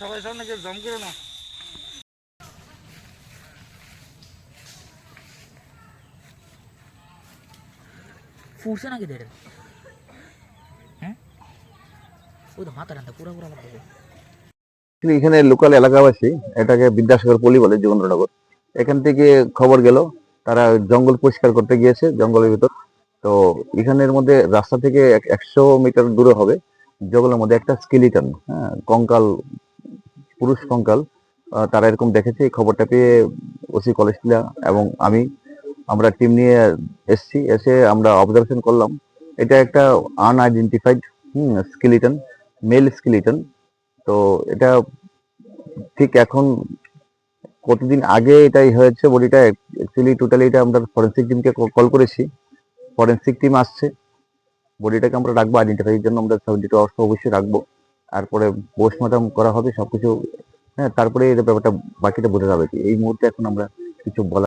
সবাই সামনে জম করো না। ফুটছে নাকি দেড় এখানে লোকাল এলাকাবাসী এটাকে বিদ্যাসাগর পল্লী বলে যোগেন্দ্রনগর এখান থেকে খবর গেল তারা জঙ্গল পরিষ্কার করতে গিয়েছে জঙ্গলের ভিতর তো এখানের মধ্যে রাস্তা থেকে এক- একশো মিটার দূরে হবে জঙ্গলের মধ্যে একটা স্কেলিটন হ্যাঁ কঙ্কাল পুরুষ কঙ্কাল তারা এরকম দেখেছে খবরটা পেয়ে ওসি কলেজটিলা এবং আমি আমরা টিম নিয়ে এসছি, এসে আমরা অবজারভেশন করলাম। এটা একটা unidentified hmm skeleton male skeleton তো এটা ঠিক এখন কতদিন আগে এটাই হয়েছে বডিটা অ্যাকচুয়ালি টোটালি এটা আমরা ফরেন্সিক টিমকে কল করেছি। ফরেন্সিক টিম আসছে। বডিটাকে আমরা রাখব আইডেন্টিফাইয়ের জন্য আমরা সেভেন্টি টু আওয়ার্স অবশ্যই রাখব। তারপরে পোস্টমর্টম করা হবে, সবকিছু হ্যাঁ তারপরে এই ব্যাপারটা বাকিটা বোঝা যাবে কি। এই মুহূর্তে এখন আমরা কিছু বলা